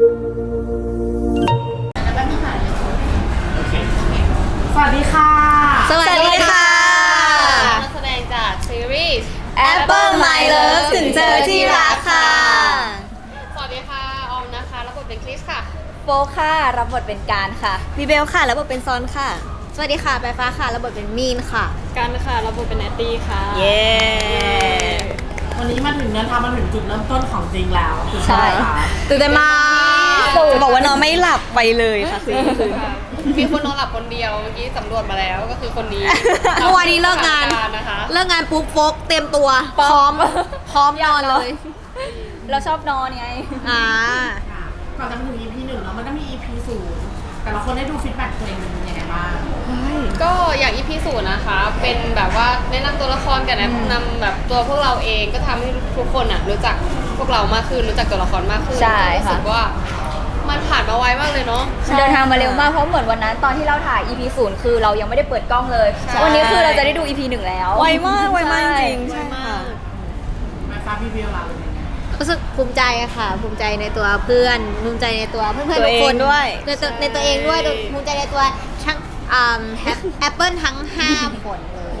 สวัสดีค่ะ สวัสดีค่ะนักแสดงจากซีรีส์ Apple My Love ถึงเจอที่รักค่ะ สวัสดีค่ะออมนะคะ รับบทเป็นคริสค่ะ โฟค่ะรับบทเป็นการค่ะบีเบลค่ะรับบทเป็นซอนค่ะ สวัสดีค่ะใบฟ้าค่ะรับบทเป็นมีนค่ะ กันค่ะ รับบทเป็นแนตตี้ค่ะ เย้ วันนี้มาถึงเดินทางมาถึงจุดเริ่มต้นของจริงแล้วคือใช่ค่ะตื่นเต้นมากจะบอกว่านอนไม่หลับไปเลยค่ะคืนนี้คืน มีคนนอนหลับคนเดียวเมื่อกี้สำรวจมาแล้วก็คือคนนี้ เมื่อวานนี้เลิกงานทำการนะคะเลิกงานปุ๊บโฟกเต็มตัว พร้อม พร้อมนอนเลย เราชอบนอนไง อ่าค่ะก่อนจะมาถึง EP หนึ่งแล้วมันก็มี EP ศูนย์ แต่ละคนได้ดูฟีดแบ็กตัวเองเป็นยังไงบ้าง ก็อย่างอีพีศูนย์นะคะ เป็นแบบว่าแนะนำตัวละครกันนะนำแบบตัวพวกเราเองก็ทำให้ทุกคนอะรู้จักพวกเรามากขึ้นรู้จักตัวละครมากขึ้นใช่รู้สึกค่ะ ว่ามันผ่านมาไวมากเลยเนาะเดินทางมาเร็วมากเพราะเหมือนวันนั้นตอนที่เราถ่าย EP ศูนย์คือเรายังไม่ได้เปิดกล้องเลย ใช่ วันนี้คือเราจะได้ดู EP หนึ่งแล้วไวมากไวมากจริงๆใช่ค่ะไฟฟ้าพี่เบลล่ะเป็นยังไง รู้สึกภูมิใจอะค่ะ ภูมิใจในตัวเพื่อน ภูมิใจในตัวเพื่อนๆตัวทุกคนเองด้วยในตัวในตัวเองด้วยภูมิใจในตัวทั้งอ่าแอปเปิลทั้ง 5 คนเลย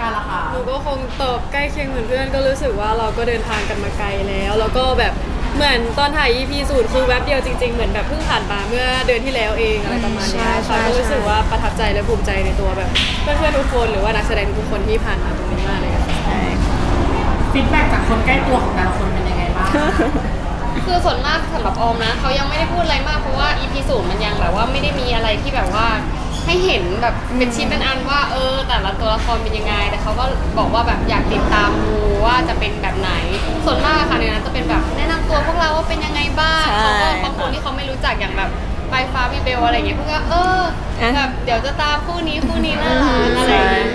การละค่ะหนูก็คงตอบใกล้เคียงเหมือนเพื่อนก็รู้สึกว่าเราก็เดินทางกันมาไกลแล้ว แล้วก็แบบเหมือนตอนถ่าย EP ศูนย์คือแวบเดียวจริงๆ เหมือนแบบเพิ่งผ่านมาเมื่อเดือนที่แล้วเองอะไรประมาณเนี้ยค่ะก็รู้สึกว่าประทับใจและภูมิใจในตัวแบบเพื่อนๆทุกคนหรือว่านักแสดงทุกคนที่ผ่านมาตรงนี้มากเลยค่ะ ฟีดแบ็กจากคนใกล้ตัวของแต่ละคนเป็นยังไงบ้าง คือส่วนมากสำหรับออมนะเขายังไม่ได้พูดอะไรมากเพราะว่า EP ศูนย์มันยังแบบว่าไม่ได้มีอะไรที่แบบว่าให้เห็นแบบเป็นชิ้นเป็นอันว่าเออ แต่ละตัวละครเป็นยังไง แต่เขาก็บอกว่าแบบอยากติดตามดูว่าจะเป็นแบบไหน ส่วนมากค่ะในนั้นจะเป็นแบบแนะนำตัวพวกเราว่าเป็นยังไงบ้างใช่เขาก็บางคนที่เขาไม่รู้จักอย่างแบบไปฟ้าบีเบลอะไรอย่างเงี้ยเพื่อนก็เออแบบเดี๋ยวจะตามคู่นี้คู่นี้น่ารักอะไรอย่างเงี้ย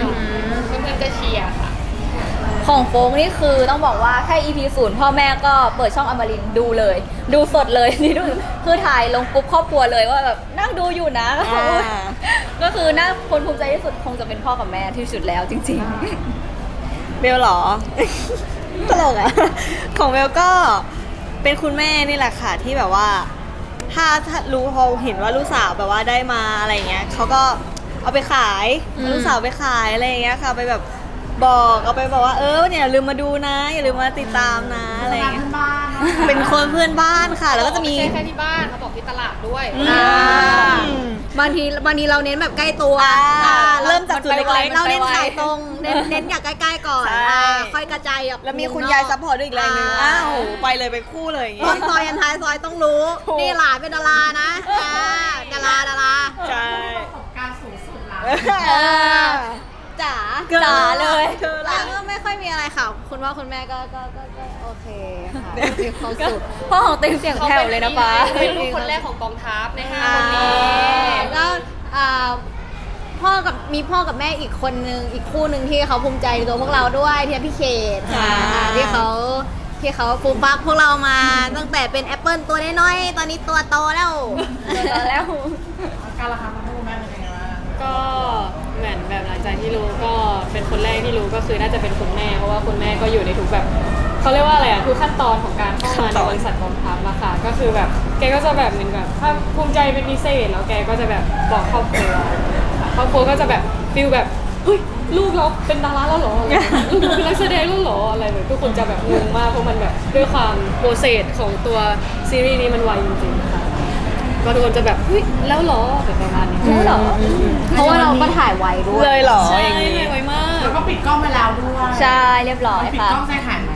เพื่อนๆก็เชียร์ค่ะ ของโฟงนี่คือต้องบอกว่าแค่ EP ศูนย์พ่อแม่ก็เปิดช่องอมรินทร์ดูเลย ดูสดเลยนี่ดูคือถ่ายลงปุ๊บครอบครัวเลยว่าแบบนั่งดูอยู่นะ อ่า ก็คือน่าคนภูมิใจที่สุดคงจะเป็นพ่อกับแม่ที่สุดแล้วจริง เบลเหรอ ตลกอะของเบลก็เป็นคุณแม่นี่แหละค่ะที่แบบว่า ถ้าถ้ารู้พอเห็นว่าลูกสาวแบบว่าได้มาอะไรเงี้ยเขาก็เอาไปขายอืม ลูกสาวไปขายอะไรเงี้ยค่ะ ไปแบบ บอกเอาไปบอกว่าเออเนี่ยอย่าลืมมาดูนะอย่าลืมมาติดตามนะอะไรงานเงี้ยเพื่อนบ้านนะคะเป็นคนเพื่อนบ้านค่ะ แล้วก็จะมีไม่ใช่แค่ที่บ้านเขาบอกที่ตลาดด้วยอืมอ่าบางทีบางทีเราเน้นแบบใกล้ตัวอ่าอ่าเริ่มจากจุดมันไปไวเล็กๆเราเน้นมันไปไวขายตรงเน้นเน้นอยากใกล้ๆก่อนใช่ อ่าค่อยกระจายออกแล้วมีคุณยายซัพพอร์ตด้วยอีกแรงหนึงอ่าอ้าวไปเลยไปคู่เลยอย่างต้งี้นซอยยันท้ายซอยต้องรู้ ถูก นี่หลานเป็นดารานะอ่าดาราดารา ใช่ประสบการณ์สูงสุดละ เออ จ๋าจ๋าเลยแล้วก็ไม่ค่อยมีอะไรค่ะ คุณพ่อคุณแม่ก็ก็ก็ก็โอเคค่ะมีความสุข พ่อของเต็มเสียงแผ่วเลยนะฟ้าเป็นลูกคนแรกของกองทัพในห้าอ่าคนนี้ก็อ่าพ่อกับมีพ่อกับแม่อีกคนนึงอีกคู่หนึ่งที่เขาภูมิใจในตัวพวกเราด้วยที่พี่เขตค่ะอ่าที่เขาที่เขาปลูกฟักพวกเรามา ตั้งแต่เป็นแอปเปิลตัวน้อยๆตอนนี้ตัวโตแล้วตอนแล้ว การละครมาดูแม่เป็นยังไงบ้างก็ จากที่รู้ก็เป็นคนแรกที่รู้ก็คือน่าจะเป็นคุณแม่เพราะว่าคุณแม่ก็อยู่ในทุกแบบเขาเรียกว่าอะไรอะทุกขั้นตอนของการเข้ามาในบริษัทกองทัพอะค่ะ ก็คือแบบแกก็จะแบบเหมือนแบบถ้าภูมิใจเป็นพิเศษแล้วแกก็จะแบบบอกครอบครัวครอบครัวก็จะแบบฟิลแบบเฮ้ยลูกเราเป็นดาราแล้วหรออะไรลูกเราเป็นนักแสดงแล้วหรออะไรแบบทุกคนจะแบบงงมากเพราะมันแบบด้วยความโปรเซสของตัวซีรีส์นี้มันไวจริงๆ ก็ทุกคนจะแบบเฮ้ยแล้วเหรอแบบประมาณนี้แล้วเหรอ เพราะว่าเราก็ถ่ายไวด้วยเลยเหรอใช่อย่างนี้ไวมากแล้วก็ปิดกล้องไปแล้วด้วยใช่เรียบร้อยปิดค่ะกล้องใจหายไหม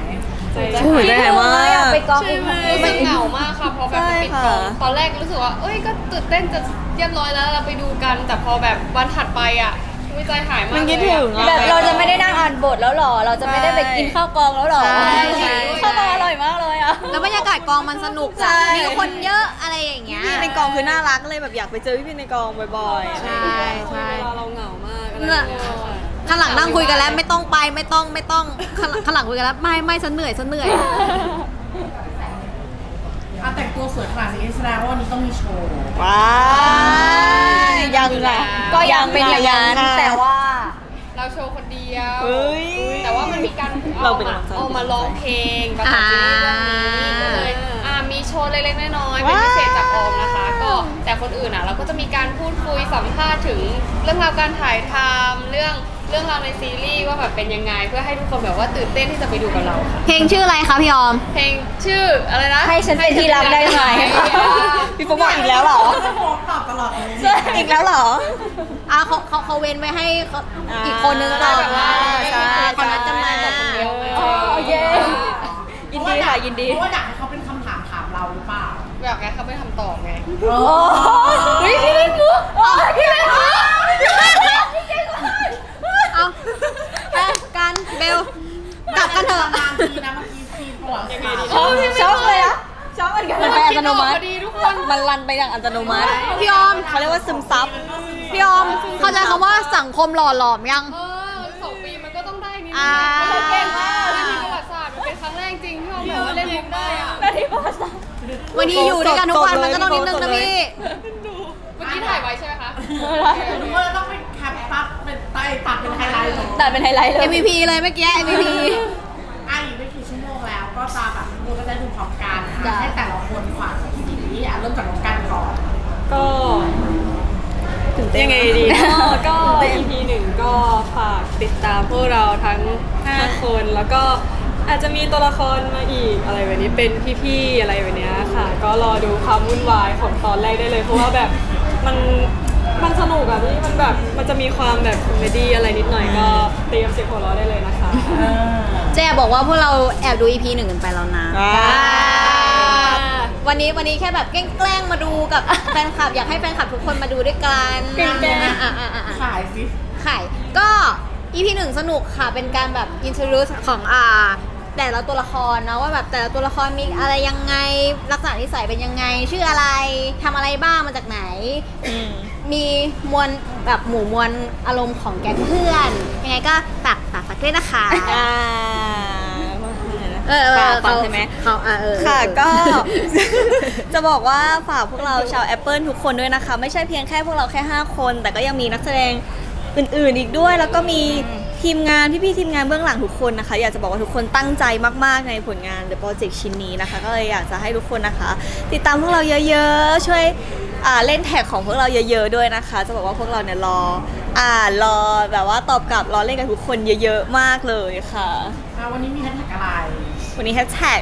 ใจโอ้ยได้มากอยากไปกองใช่อีกไหมคือมันเหงามากค่ะพอแบบมันปิดกล้องใช่ค่ะตอนแรกรู้สึกว่าเอ้ยก็ตื่นเต้นจะเรียบร้อยแล้วเราไปดูกัน แต่พอแบบวันถัดไปอะ วิใจหายมากมันคิดเลยอะถึงอะ แบบเราจะไม่ได้นั่งอ่านบทแล้วเหรอ เราจะไม่ได้ไปกินข้าวกองแล้วเหรอใช่ใช่ ข้าวกองอร่อยมากเลยอะ แล้วบรรยากาศกองมันสนุกใช่อะมีคนเยอะอะไรอย่างเงี้ย พี่ในกองคือน่ารักเลยแบบอยากไปเจอพี่ในกองบ่อยๆ ใช่ใช่ เวลาเราเหงามากอะไรเนี่อยย่างเงี้ยค่ะข้างหลังนั่งคุยกันแล้วไม่ต้องไปไม่ต้องไม่ต้องข้างหลังข้างหลังคุยกันแล้วไม่ไม่ฉันเหนื่อยฉันเหนื่อย อะแต่งตัวสวยขนาดนี้แสดงว่าวันนี้ต้องมีโชว์ ว้ายยังไงก็ยังเป็นอย่างนั้นแต่ว่า เราโชว์คนเดียวเฮ้ย แต่ว่ามันมีการเราเอาเป็นมากำลังใจ เอามาร้องเพลงประกอบซีรีส์เรื่องนี้ก็เลยอ่ามีโชว์เล็กๆน้อยๆเป็นพิเศษจากออมนะคะ ก็แต่คนอื่นอะเราก็จะมีการพูดคุยสัมภาษณ์ถึงเรื่องราวการถ่ายทำเรื่องเรื่องราวในซีรีส์ว่าแบบเป็นยังไง เพื่อให้ทุกคนแบบว่าตื่นเต้นที่จะไปดูกับเราค่ะเพลงชื่ออะไรคะพี่ออม เพลงชื่ออะไรนะให้ฉันเป็นที่รักได้ไหมพี่โฟบอกอีกแล้วเหรอจะโพสต์ตอบตลอดเลยอีกแล้วเหรออะเขาเขาเขาเว้นไว้ให้เขาอ่าอีกคนนึงได้ก่อนแบบว่าใช่คนนั้นจะมาแต่คนเดียวไงอ๋อเย้ยินดีค่ะยินดีเพราะว่าอยากให้เขาเป็นคำถามถามเราหรือ เปล่าอยากให้เขาไม่ทำตอบไงโอ้เฮ้ยพี่เล่นมุกอ๋อพี่เล่นมุกเอาไปกันเบลกลับกันเถอะนานทีนะเมื่อกี้ซีนประวัติศาสตร์ช็อกช็อกเลยอะช็อกเหมือนกันมันไปอัตโนมัติพอดีทุกคนมันรันไปอย่างอัตโนมัติพี่ออมเขาเรียกว่าซึมซับพี่ออมเข้าใจคำว่าสังคมหล่อหลอมยังเออสองปีมันก็ต้องได้นิดอ่านึง วันนี้อยู่ด้วยกันทุกวันมันก็ต้องนิดนึงนะพี่ เมื่อกี้ถ่ายไว้ใช่ไหมคะทุกคนจะต้องไปแคปปั๊บเป็นไตตัดเป็นไฮไลท์เลยแต่เป็นไฮไลท์เลย MVP เลยเมื่อกี้ MVP อะอีกไม่กี่ชั่วโมงแล้ว ก็ตาแบบทุกคนก็ได้ดูพร้อมกันจ้ะ ให้แต่ละคนฝากสีอะเริ่มจากน้องกันก่อนก็ยังไงดีเนาะก็ EP หนึ่งก็ฝากติดตามพวกเราทั้ง 5 คนแล้วก็ อาจจะมีตัวละครมาอีกอะไรแบบนี้เป็นพี่ๆอะไรแบบเนี้ยค่ะ ก็รอดูความวุ่นวายของตอนแรกได้เลย เพราะว่าแบบมันมันสนุกอะพี่มันแบบมันจะมีความแบบคอมเมดี้อะไรนิดหน่อยก็เตรียมเสียงหัวเราะได้เลยนะคะ เจ๊บอกว่าพวกเราแอบดู EP หนึ่งกันไปแล้วนะอ่า วันนี้วันนี้แค่แบบแกล้งๆมาดูกับ แฟนคลับอยากให้แฟนคลับทุกคนมาดูด้วยกันแกล้งๆ อะอะอะอะ ขายสิ ขายก็ EP หนึ่งสนุกค่ะ เป็นการแบบ introduce ของอ่า แต่ละตัวละครเนาะว่าแบบแต่ละตัวละครมีอะไรยังไงลักษณะนิสัยเป็นยังไง ชื่ออะไรทำอะไรบ้างมาจากไหนอืมมีมวลแบบหมู่มวลอารมณ์ของแก๊งเพื่อนยังไงก็ฝากฝากฝากด้วยนะคะอ่าเออเออฝากฟังเขาใช่ไหมเขาเออเออเออค่ะก็ จะบอกว่าฝากพวกเราชาว Apple ทุกคนด้วยนะคะ ไม่ใช่เพียงแค่พวกเราแค่ 5 คน แต่ก็ยังมีนักแสดงอื่นๆอีกด้วย แล้วก็มี ทีมงานพี่ๆทีมงานเบื้องหลังทุกคนนะคะ อยากจะบอกว่าทุกคนตั้งใจมากๆในผลงาน The Project ชิ้นนี้นะคะ ก็เลยอยากจะให้ทุกคนนะคะ ติดตามพวกเราเยอะๆ ช่วยอ่าเล่นแท็กของพวกเราเยอะ ๆ ด้วยนะคะ จะบอกว่าพวกเราเนี่ยรออ่านรอแบบว่าตอบกลับรอเล่นกับทุกคนเยอะๆมากเลยค่ะอะวันนี้มีแฮชแท็กอะไรวันนี้แฮชแท็ก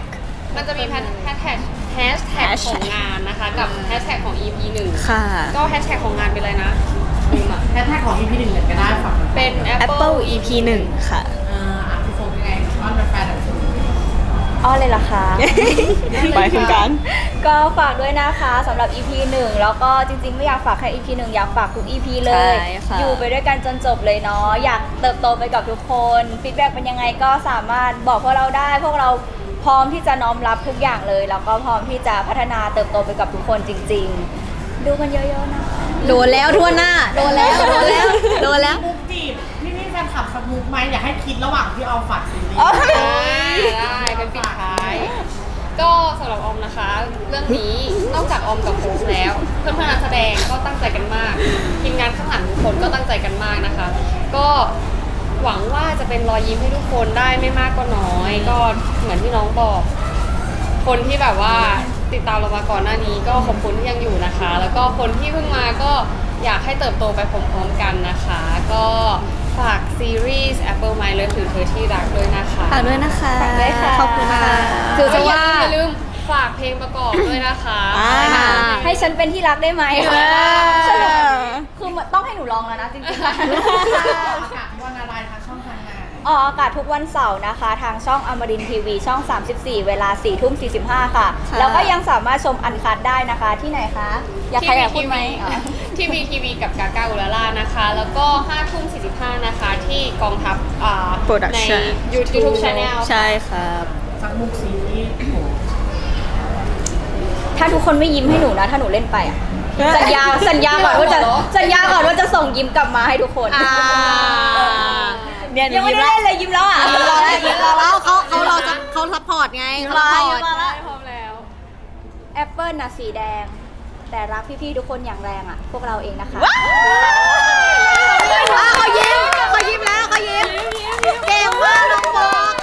มันจะมีแฮชแท็กแฮชแท็กของงานนะคะ กับแฮชแท็กของ EP หนึ่งค่ะ ก็แฮชแท็กของงานเป็นอะไรนะลืมอะ แฮชแท็กของ EP หนึ่งเลยก็ได้ฝากเป็น Apple Apple EP 1 ค่ะเอ่ออะพี่โฟมยังไงอ้อนแฟนๆหน่อยสิอ้อเลยล่ะคะ ไปถึงกันก็ฝากด้วยนะคะสำหรับ EP 1 แล้วก็จริงๆ ไม่อยากฝากแค่ EP 1 อยากฝากทุก EP เลย ใช่ค่ะ อยู่ไปด้วยกันจนจบเลยเนาะอยากเติบโตไปกับทุกคนฟีดแบ็กเป็นยังไงก็สามารถบอกพวกเราได้ พวกเราพร้อมที่จะน้อมรับทุกอย่างเลย แล้วก็พร้อมที่จะพัฒนาเติบโตไปกับทุกคนจริง ๆ ดูกันเยอะๆนะ โดนแล้วทั่วหน้า โดนแล้ว โดนแล้ว โดนแล้ว มุกจีบพี่พี่ๆแฟนคลับสักมุกไหมอยากให้คิดระหว่างที่เอาฝากซีรีส์ได้เป็นปิดท้าย ก็สำหรับออมนะคะ เรื่องนี้นอกจากออมกับโค้ชแล้ว เพื่อนเพื่อนๆนักแสดงก็ตั้งใจกันมากทีมงานข้างหลังทุกคนก็ตั้งใจกันมากนะคะ ก็หวังว่าจะเป็นรอยยิ้มให้ทุกคนได้ไม่มากก็น้อย ก็เหมือนที่น้องบอก คนที่แบบว่า ติดตามเรามาก่อนหน้านี้ก็ขอบคุณที่ยังอยู่นะคะ แล้วก็คนที่เพิ่งมาก็อยากให้เติบโตไปพร้อมๆกันนะคะ ก็ฝากซีรีส์ Apple My Love ถือเธอที่รักด้วยนะคะฝากด้วยนะคะฝากด้วยค่ะ ขอบคุณค่ะถือซะว่าอย่าลืมฝากเพลงประกอบด้วยนะคะอ่าให้ฉันเป็นที่รักได้ไหมเออคือต้องให้หนูลองแล้วนะจริงๆอากาศวันอะไรทางช่ องทางไหนออกอากาศทุกวันเสาร์นะคะ ทางช่องอมรินทีวีช่อง 34 เวลา4ทุ่ม45 ค่ะ ค่ะ แล้วก็ยังสามารถชมอันคัดได้นะคะที่ไหนคะ อยากใครอยากพูดไหมอ๋อ ทีวีทีวีกับกากาอุลาล่านะคะ แล้วก็5ทุ่ม45 นะคะ ที่กองทัพอ่า Production ใน YouTube Channel ใช่ครับสักมุกซีรีส์โอ้โหถ้าทุกคนไม่ยิ้มให้หนูนะ ถ้าหนูเล่นไปอะสัญญาสัญญาก่อนว่าจะสัญญาก่อนว่าจะส่งยิ้มกลับมาให้ทุกคน อ่า เนี่ยหนูยังไม่ยิ้มได้แล้วเล่นเลยยิ้มแล้วอะยิ้มรอแล้วยิ้มรอแล้วเขาเขารอเขาซัพพอร์ตไงยิ้มเขารอซัพพอร์ตยิ้มรอแล้วพร้อมแล้ว แอปเปิลน่ะสีแดง แต่รักพี่ๆทุกคนอย่างแรงอะ พวกเราเองนะคะอะเขายิ้มเขายิ้มแล้วเขายิ้มเก่งมากน้องบอก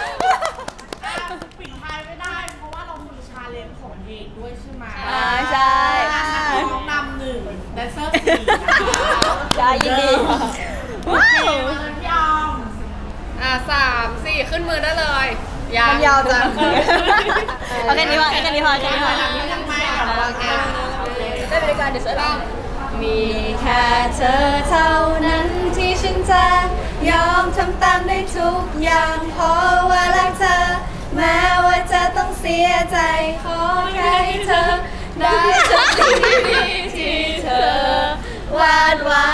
ปิดท้ายไม่ได้ เพราะว่าเรามีชาเลนจ์ของเฮลีดด้วยใช่ไหมอ่าใช่นักร้องนำหนึ่งแดนเซอร์สี่นะคะ ใช่ยินดี โอเคมาเลยพี่ออมอะ สามสี่ขึ้นมือได้เลยมันยาวจัง โอเคนี่พอแค่นี้พอแค่นี้พอโอเคได้บริการเดี๋ยวเสร็จมีแค่เธอเท่านั้นที่ฉันจะยอมทำตามได้ทุกอย่างเพราะว่ารักเธอ แม้ว่าจะต้องเสียใจขอแค่ให้เธอ ได้ทุกสิ่งที่เธอวาดไว้